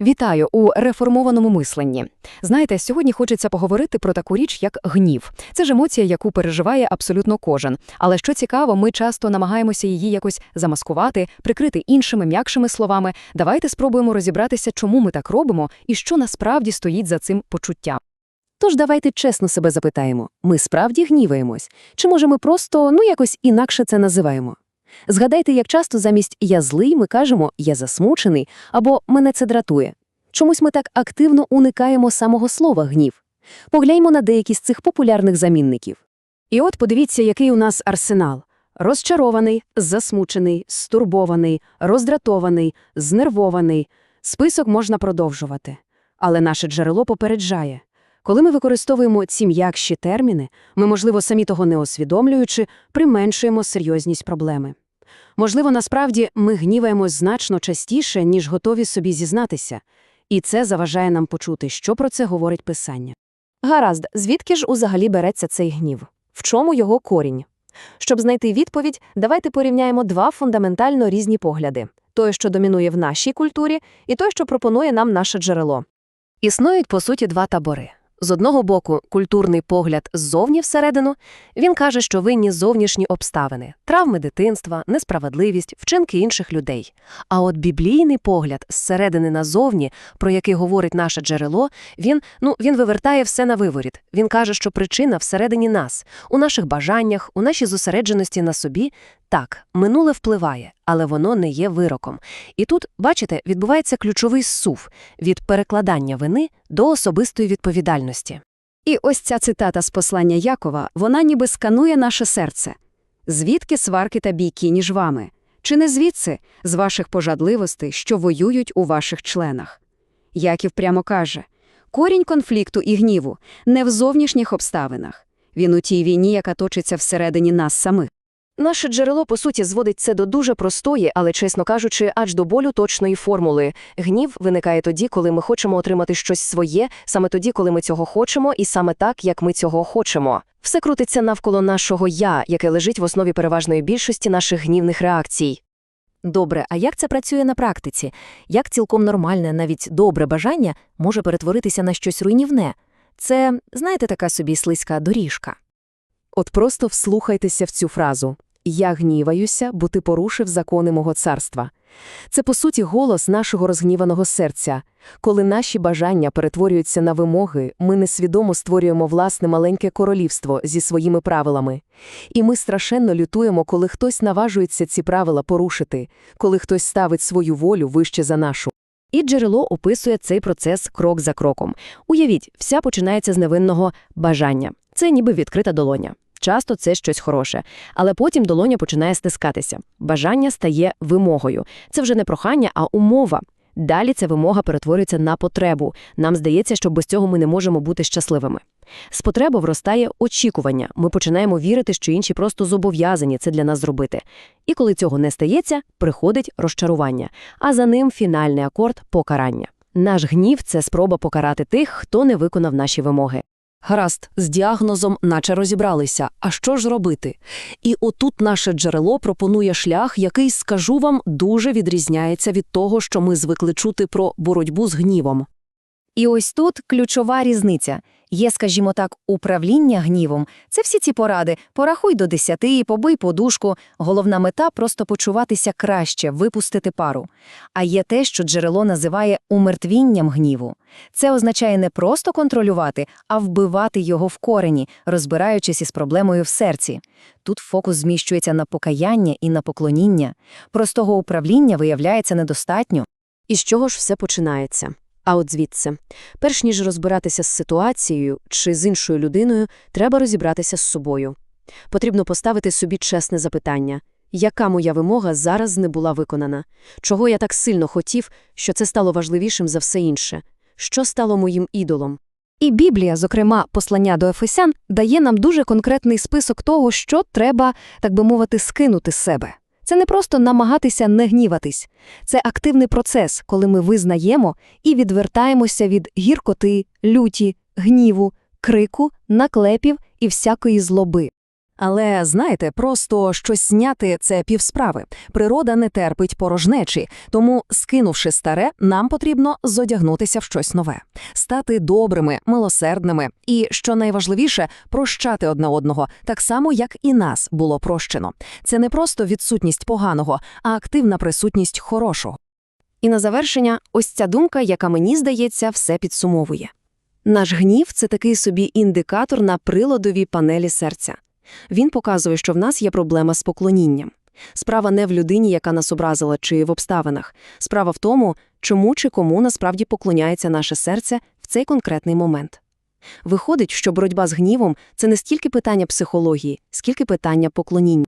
Вітаю у реформованому мисленні. Знаєте, сьогодні хочеться поговорити про таку річ, як гнів. Це ж емоція, яку переживає абсолютно кожен. Але що цікаво, ми часто намагаємося її якось замаскувати, прикрити іншими м'якшими словами. Давайте спробуємо розібратися, чому ми так робимо і що насправді стоїть за цим почуттям. Тож давайте чесно себе запитаємо, ми справді гніваємось? Чи може ми просто, ну якось інакше це називаємо? Згадайте, як часто замість «я злий» ми кажемо «я засмучений» або «мене це дратує». Чомусь ми так активно уникаємо самого слова «гнів». Погляньмо на деякі з цих популярних замінників. І от подивіться, який у нас арсенал. Розчарований, засмучений, стурбований, роздратований, знервований. Список можна продовжувати. Але наше джерело попереджає. Коли ми використовуємо ці м'якші терміни, ми, можливо, самі того не усвідомлюючи, применшуємо серйозність проблеми. Можливо, насправді ми гніваємось значно частіше, ніж готові собі зізнатися. І це заважає нам почути, що про це говорить Писання. Гаразд, звідки ж узагалі береться цей гнів? В чому його корінь? Щоб знайти відповідь, давайте порівняємо два фундаментально різні погляди. Той, що домінує в нашій культурі, і той, що пропонує нам наше джерело. Існують, по суті, два табори. З одного боку, культурний погляд ззовні всередину. Він каже, що винні зовнішні обставини, травми дитинства, несправедливість, вчинки інших людей. А от біблійний погляд зсередини назовні, про який говорить наше джерело, він, ну, він вивертає все на виворіт. Він каже, що причина всередині нас, у наших бажаннях, у нашій зосередженості на собі. Так, минуле впливає, але воно не є вироком. І тут, бачите, відбувається ключовий сув від перекладання вини до особистої відповідальності. І ось ця цитата з послання Якова, вона ніби сканує наше серце. Звідки сварки та бійки між вами? Чи не звідси, з ваших пожадливостей, що воюють у ваших членах? Яків прямо каже, корінь конфлікту і гніву не в зовнішніх обставинах. Він у тій війні, яка точиться всередині нас самих. Наше джерело, по суті, зводить це до дуже простої, але, чесно кажучи, аж до болю точної формули. Гнів виникає тоді, коли ми хочемо отримати щось своє, саме тоді, коли ми цього хочемо, і саме так, як ми цього хочемо. Все крутиться навколо нашого «я», яке лежить в основі переважної більшості наших гнівних реакцій. Добре, а як це працює на практиці? Як цілком нормальне, навіть добре бажання може перетворитися на щось руйнівне? Це, знаєте, така собі слизька доріжка. От просто вслухайтеся в цю фразу «Я гніваюся, бо ти порушив закони мого царства». Це, по суті, голос нашого розгніваного серця. Коли наші бажання перетворюються на вимоги, ми несвідомо створюємо власне маленьке королівство зі своїми правилами. І ми страшенно лютуємо, коли хтось наважується ці правила порушити, коли хтось ставить свою волю вище за нашу. І джерело описує цей процес крок за кроком. Уявіть, вся починається з невинного бажання. Це ніби відкрита долоня. Часто це щось хороше, але потім долоня починає стискатися. Бажання стає вимогою. Це вже не прохання, а умова. Далі ця вимога перетворюється на потребу. Нам здається, що без цього ми не можемо бути щасливими. З потреби вростає очікування. Ми починаємо вірити, що інші просто зобов'язані це для нас зробити. І коли цього не стається, приходить розчарування, а за ним фінальний акорд покарання. Наш гнів це спроба покарати тих, хто не виконав наші вимоги. Гаразд, з діагнозом наче розібралися. А що ж робити? І отут наше джерело пропонує шлях, який, скажу вам, дуже відрізняється від того, що ми звикли чути про боротьбу з гнівом. І ось тут ключова різниця. Є, скажімо так, управління гнівом. Це всі ці поради. Порахуй до десяти, побий подушку. Головна мета – просто почуватися краще, випустити пару. А є те, що джерело називає умертвінням гніву. Це означає не просто контролювати, а вбивати його в корені, розбираючись із проблемою в серці. Тут фокус зміщується на покаяння і на поклоніння. Простого управління виявляється недостатньо. І з чого ж все починається? А от звідси. Перш ніж розбиратися з ситуацією чи з іншою людиною, треба розібратися з собою. Потрібно поставити собі чесне запитання. Яка моя вимога зараз не була виконана? Чого я так сильно хотів, що це стало важливішим за все інше? Що стало моїм ідолом? І Біблія, зокрема, послання до Ефесян, дає нам дуже конкретний список того, що треба, так би мовити, скинути з себе. Це не просто намагатися не гніватись. Це активний процес, коли ми визнаємо і відвертаємося від гіркоти, люті, гніву, крику, наклепів і всякої злоби. Але, знаєте, просто щось зняти – це півсправи. Природа не терпить порожнечі, тому, скинувши старе, нам потрібно зодягнутися в щось нове. Стати добрими, милосердними і, що найважливіше, прощати одне одного, так само, як і нас було прощено. Це не просто відсутність поганого, а активна присутність хорошого. І на завершення ось ця думка, яка мені здається, все підсумовує. Наш гнів – це такий собі індикатор на приладовій панелі серця. Він показує, що в нас є проблема з поклонінням. Справа не в людині, яка нас образила, чи в обставинах. Справа в тому, чому чи кому насправді поклоняється наше серце в цей конкретний момент. Виходить, що боротьба з гнівом – це не стільки питання психології, скільки питання поклоніння.